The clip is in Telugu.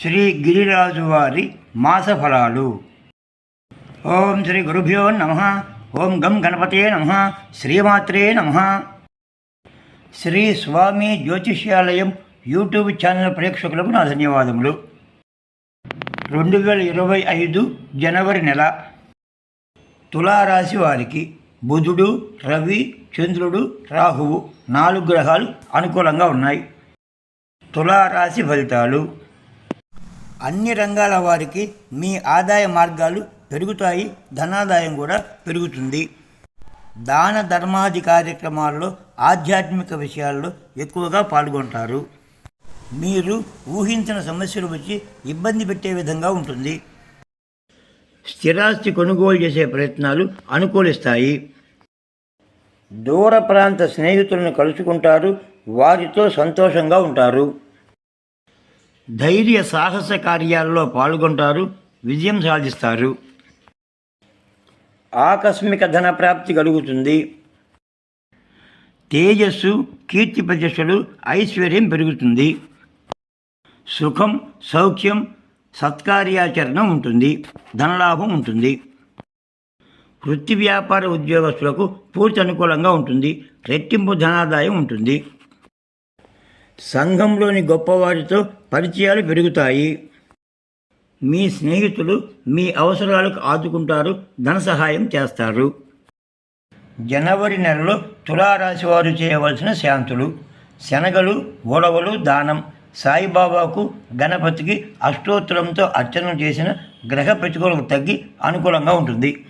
శ్రీ గిరిరాజు వారి మాసఫలాలు. ఓం శ్రీ గురుభ్యో నమ. ఓం గం గణపతే నమ. శ్రీమాత్రే నమ. శ్రీ స్వామి జ్యోతిష్యాలయం యూట్యూబ్ ఛానల్ ప్రేక్షకులకు నా ధన్యవాదములు. రెండు వేల ఇరవై ఐదు జనవరి నెల తులారాశి వారికి బుధుడు రవి చంద్రుడు రాహువు నాలుగు గ్రహాలు అనుకూలంగా ఉన్నాయి. తులారాశి ఫలితాలు అన్ని రంగాల వారికి మీ ఆదాయ మార్గాలు పెరుగుతాయి ధనాదాయం కూడా పెరుగుతుంది. దాన ధర్మాది కార్యక్రమాల్లో ఆధ్యాత్మిక విషయాల్లో ఎక్కువగా పాల్గొంటారు. మీరు ఊహించిన సమస్యలు వచ్చి ఇబ్బంది పెట్టే విధంగా ఉంటుంది. స్థిరాస్తి కొనుగోలు చేసే ప్రయత్నాలు అనుకూలిస్తాయి. దూర ప్రాంత స్నేహితులను కలుసుకుంటారు వారితో సంతోషంగా ఉంటారు. ధైర్య సాహస కార్యాల్లో పాల్గొంటారు విజయం సాధిస్తారు. ఆకస్మిక ధన ప్రాప్తి కలుగుతుంది. తేజస్సు కీర్తి ప్రతిష్టలు ఐశ్వర్యం పెరుగుతుంది. సుఖం సౌఖ్యం సత్కార్యాచరణ ఉంటుంది. ధనలాభం ఉంటుంది. వృత్తి వ్యాపార ఉద్యోగస్తులకు పూర్తి అనుకూలంగా ఉంటుంది. రెట్టింపు ధనాదాయం ఉంటుంది. సంఘంలోని గొప్పవారితో పరిచయాలు పెరుగుతాయి. మీ స్నేహితులు మీ అవసరాలకు ఆదుకుంటారు ధన సహాయం చేస్తారు. జనవరి నెలలో తులారాశి వారు చేయవలసిన శాంతులు. శనగలు ఉలవలు దానం. సాయిబాబాకు గణపతికి అష్టోత్తరంతో అర్చన చేసిన గ్రహ ప్రతికూలకు తగ్గి అనుకూలంగా ఉంటుంది.